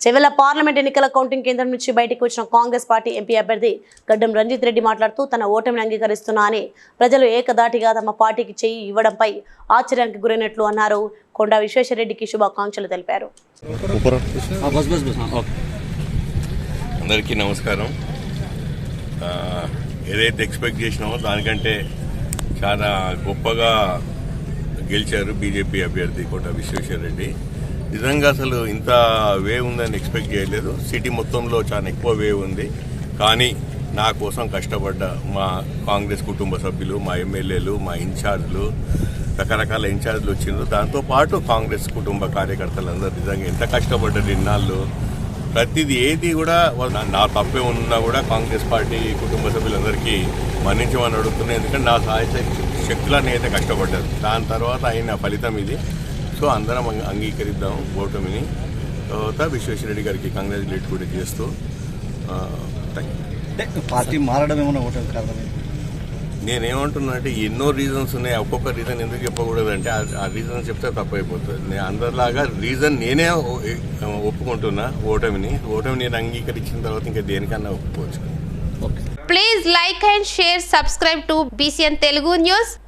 Chevella parliament ఎన్నికల counting కేంద్రం నుంచి బయటకు వచ్చిన కాంగ్రెస్ పార్టీ ఎంపీ అభ్యర్థి గడ్డం రంజిత్ రెడ్డి మాట్లాడుతూ తన ఓటమిని అంగీకరిస్తున్నా అని ప్రజలు ఏకదాటిగా తమ పార్టీకి చేయి ఇవ్వడంపై ఆశ్చర్యానికి గురైనట్లు అన్నారు. కొండా విశ్వేశ్వరరెడ్డికి శుభాకాంక్షలు తెలిపారు. అందరికీ నమస్కారం. ఏదైతే ఎక్స్పెక్ట్ చేసినామో దానికంటే చాలా గొప్పగా గెలిచారు బీజేపీ అభ్యర్థి కోట విశ్వేశ్వర రెడ్డి నిజంగా అసలు ఇంత వేవ్ ఉందని ఎక్స్పెక్ట్ చేయలేదు. సిటీ మొత్తంలో చాలా ఎక్కువ వేవ్ ఉంది. కానీ నా కోసం కష్టపడ్డ మా కాంగ్రెస్ కుటుంబ సభ్యులు మా ఎమ్మెల్యేలు మా ఇన్ఛార్జ్లు రకరకాల ఇన్ఛార్జ్లు వచ్చిండ్రు. దాంతోపాటు కాంగ్రెస్ కుటుంబ కార్యకర్తలందరూ నిజంగా ఎంత కష్టపడ్డారు ఇన్నాళ్ళు ప్రతిదీ ఏది కూడా నా తప్పే ఉన్నా కూడా కాంగ్రెస్ పార్టీ కుటుంబ సభ్యులందరికీ మన్నించమని అడుగుతున్నాను ఎందుకంటే నా సహాయ శక్తులన్నీ అయితే కష్టపడ్డారు. దాని తర్వాత అయిన ఫలితం ఇది. సో అందరం అంగ- అంగీకరిద్దాం ఓటమిని. తర్వాత విశ్వేశ్వరరెడ్డి గారికి కంగ్రాచులేట్ కూడా చేస్తూ పార్టీ మారడం ఏమైనా ఓటమి కారణమే? నేనేమంటున్నా అంటే ఎన్నో రీజన్స్ ఉన్నాయి. ఒక్కొక్క రీజన్ ఎందుకు చెప్పకూడదు అంటే ఆ- రీజన్ చెప్తే తప్పైపోతుంది. నేను అందరిలాగా రీజన్ నేనే ఒప్పుకుంటున్నా ఓటమిని. ఓటమి నేను అంగీకరించిన తర్వాత ఇంకా దేనికన్నా ఒప్పుకోవచ్చు. Okay Please like and share, subscribe to BCN Telugu News.